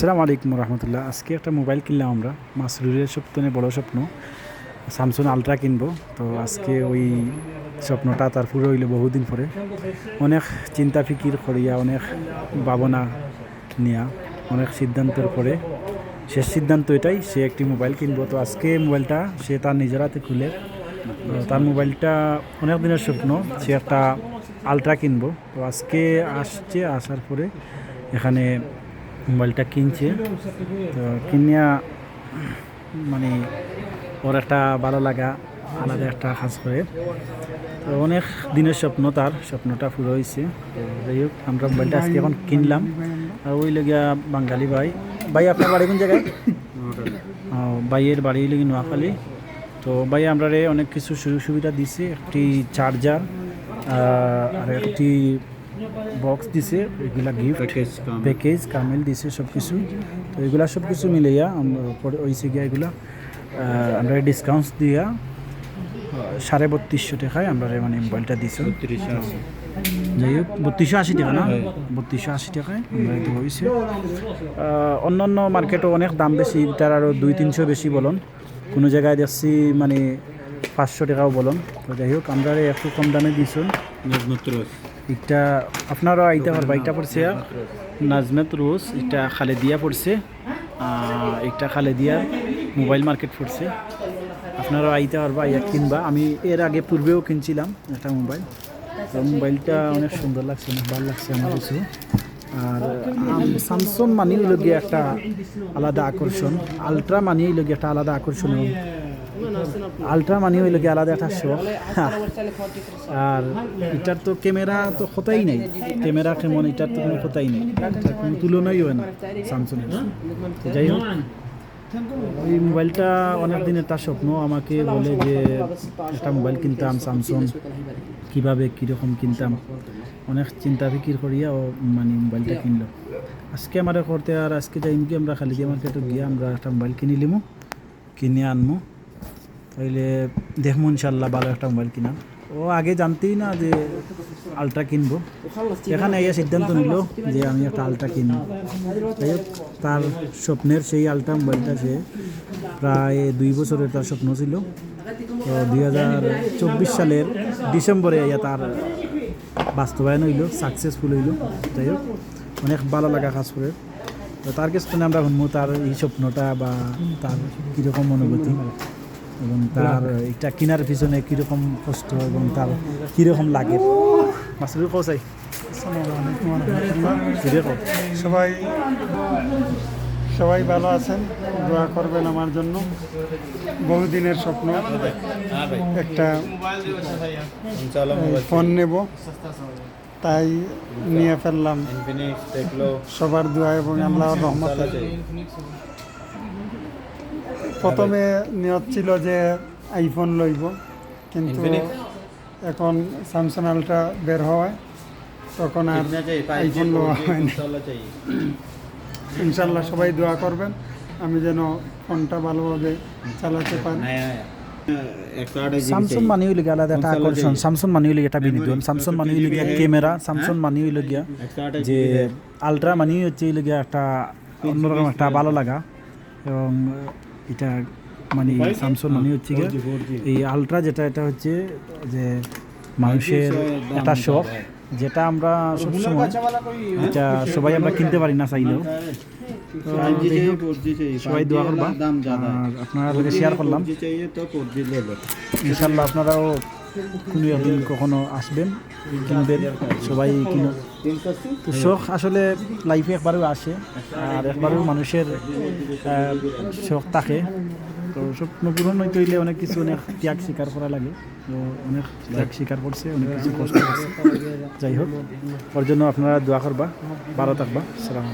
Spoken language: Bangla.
আসসালামু আলাইকুম রহমতুল্লাহ। আজকে একটা মোবাইল কিনলাম আমরা। মাসরুরের স্বপ্নে বড় স্বপ্ন। স্যামসুং আলট্রা কিনবো। তো আজকে ওই স্বপ্নটা তার পুরো হইল বহুদিন পরে। অনেক চিন্তা ফিকির করিয়া, অনেক ভাবনা নিয়া, অনেক সিদ্ধান্তের পরে। শেষ সিদ্ধান্ত এটাই, সে একটি মোবাইল কিনবো। তো আজকে মোবাইলটা সে তার নিজের হাতে খুলে। তার মোবাইলটা অনেক দিনের স্বপ্ন, সে একটা আলট্রা কিনবো। তো আজকে আসছে, আসার পরে এখানে মোবাইলটা কিনছে। তো কিনিয়া মানে ওর একটা ভালো লাগা, আলাদা একটা কাজ করে। তো অনেক দিনের স্বপ্ন তার, স্বপ্নটা পুরো হয়েছে তো যাই হোক, আমরা মোবাইলটা আজকে এখন কিনলাম। আর ওই লেগিয়া বাঙালি ভাই। ভাই, আপনার বাড়ি কোন জায়গায়? ভাইয়ের বাড়ি লেগে নোয়াখালী। তো ভাই আমরা অনেক কিছু সুযোগ সুবিধা দিছে। একটি চার্জার আর একটি বক্স দিছে এগুলা গিফট প্যাকেজ কামেল দিছে সব কিছু তো এগুলা সব কিছু মিলাইয়া পরে হয়েছে গিয়া এগুলা আমরা ডিসকাউন্ট দিয়া সাড়ে বত্রিশশো টাকায় আমরা মানে মোবাইলটা দিছি। যাই হোক বত্রিশশো আশি টাকা না? বত্রিশশো আশি টাকায় আমরা হয়েছে অন্য অন্য মার্কেটও অনেক দাম বেশি তার আরও দুই তিনশো বেশি বলুন। কোনো জায়গায় দেখছি মানে পাঁচশো টাকাও বলুন। তো যাই হোক আমরা একটু কম দামে দিয়েছেন এটা আপনারা আইতে পারবা এটা পড়ছে নাজমেত রোজ এটা খালেদিয়া পড়ছে এটা খালেদিয়া মোবাইল মার্কেট পড়ছে। আপনারা আইতে পারবা, ইয়া কিনবা। আমি এর আগে পূর্বেও কিনছিলাম একটা মোবাইল। মোবাইলটা অনেক সুন্দর লাগছে, অনেক ভালো লাগছে আমার কিছু। আর স্যামসং মানেই লগে একটা আলাদা আকর্ষণ। আলট্রা মানেই লগে একটা আলাদা আকর্ষণ আলট্রা মানি হইল কি আলাদা একটা শখ আর এটার তো ক্যামেরা তো কথাই নেই। ক্যামেরা কেমন এটার তো কোনো কথাই নেই। কোনো তুলনাই হয় না স্যামসংয়ের যাই হোক, ওই মোবাইলটা অনেক দিন একটা স্বপ্ন। আমাকে বলে যে একটা মোবাইল কিনতাম স্যামসং কীভাবে, কীরকম কিনতাম। অনেক চিন্তা ফিকির করিয়া ও মানে মোবাইলটা কিনলো। আজকে আমার করতে আর আজকে যাইম কি, আমরা খালি দিয়ে মার্কেটে গিয়ে আমরা একটা মোবাইল কিনে লিমু কিনে আনমু। তাইলে দেখব ইনশাল্লাহ ভালো একটা মোবাইল কিনা। ও আগে জানতেই না যে আলট্রা কিনবো। এখানে এই সিদ্ধান্ত নিল যে আমি একটা আলট্রা কিনবো। যাই হোক, তার স্বপ্নের সেই আলট্রা মোবাইলটা সে প্রায় দুই বছরের তার স্বপ্ন ছিল। তো দুই হাজার চব্বিশ সালের ডিসেম্বরে ইয়া তার বাস্তবায়ন হইল সাকসেসফুল হইল। যাই হোক, অনেক ভালো লাগা কাজ করে। তো তার কাছ আমরা শুনব তার এই স্বপ্নটা বা তার কীরকম অনুভূতি। এবং তার এটা কেনার পিছনে কীরকম কষ্ট এবং তার কীরকম লাগে? মাসুর কোসাই সবাই সবাই ভালো আছেন দোয়া করবেন আমার জন্য। বহুদিনের স্বপ্ন একটা ফোন নেব তাই নিয়ে ফেললাম। সবার দোয়া এবং আল্লাহর রহমতে। প্রথমে নিয়ত ছিল যে আইফোন লইব কিন্তু এখন স্যামসাং আলট্রা বের হওয়ায় তখন আর আইফোন লওয়া হয়নি। ইনশাল্লাহ সবাই দোয়া করবেন আমি যেন ফোনটা ভালোভাবে চালাতে পারি। স্যামসং মানি হইলে গিয়া আলাদা একটা আকর্ষণ। স্যামসং মানি হইলে একটা বিনোদন। স্যামসং মানি হইলে গিয়া ক্যামেরা। স্যামসং মানি হইলে গিয়া যে আলট্রা মানি হচ্ছে হইলে গিয়া একটা অন্যরকম একটা ভালো লাগা। এবং এটা মানে স্যামসং মানে হচ্ছে কি এই আলট্রা যেটা এটা হচ্ছে যে মানুষের একটা শখ যেটা আমরা সবসময় এটা সবাই আমরা কিনতে পারি না চাইলেও। সবাই দোয়া করবা। আর আপনারা শেয়ার করলাম। ইনশাল্লাহ আপনারাও কোনো একদিন কখনো আসবেন, কিনবেন, সবাই কিনো তো শখ আসলে লাইফে একবারও আসে, আর একবারও মানুষের শখ থাকে। তো স্বপ্ন পূরণ হইতে হইলে অনেক কিছু, অনেক ত্যাগ স্বীকার করা লাগে। তো অনেক ত্যাগ স্বীকার করছে, অনেক কিছু কষ্ট করছে। যাই হোক, ওর জন্য আপনারা দোয়া করবা, ভালো থাকবা। সালাম